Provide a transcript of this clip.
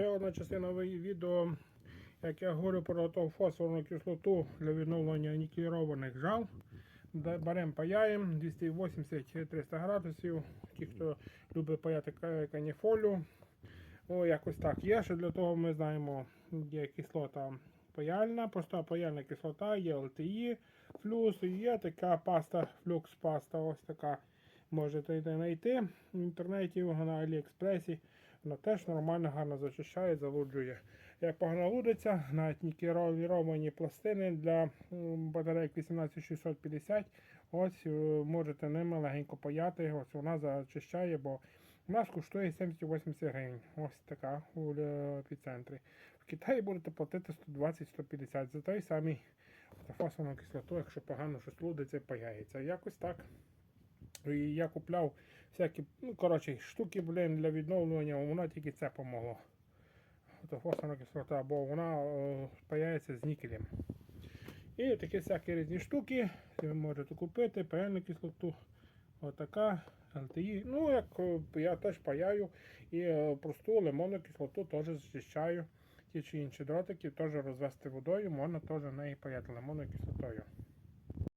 ще одна частина відео, як я говорю про фосфорну кислоту для відновлення нікелірованих жал. Беремо паяємо 280-300 градусів. Ті, хто любить паяти ка- каніфолю. О, якось так є. Ще для того ми знаємо, є кислота паяльна, проста паяльна кислота, є ЛТІ, плюс є така паста, флюкс паста, ось така. Можете знайти в інтернеті на Аліекспресі. Вона теж нормально, гарно зачищає, залуджує. Як погано лудиться, навіть нікеліровані пластини для батарейок 18650, ось е, можете ними легенько паяти. Ось вона зачищає, бо у нас коштує 70-80 гривень. Ось така у е, епіцентрі. В Китаї будете платити 120-150 за той самий фосфорну кислоту, якщо погано щось лудиться і паяється. Якось так. І я купляв всякі, ну, коротше, штуки, блін, для відновлення, воно тільки це помогло. Фосфорна кислота, бо вона е, паяється з нікелем. І такі всякі різні штуки ви можете купити, паяльну кислоту, отака, ЛТІ. Ну, як е, я теж паяю і е, просту лимонну кислоту теж зчищаю. Ті чи інші дротики теж розвести водою, можна теж неї паяти лимонною кислотою.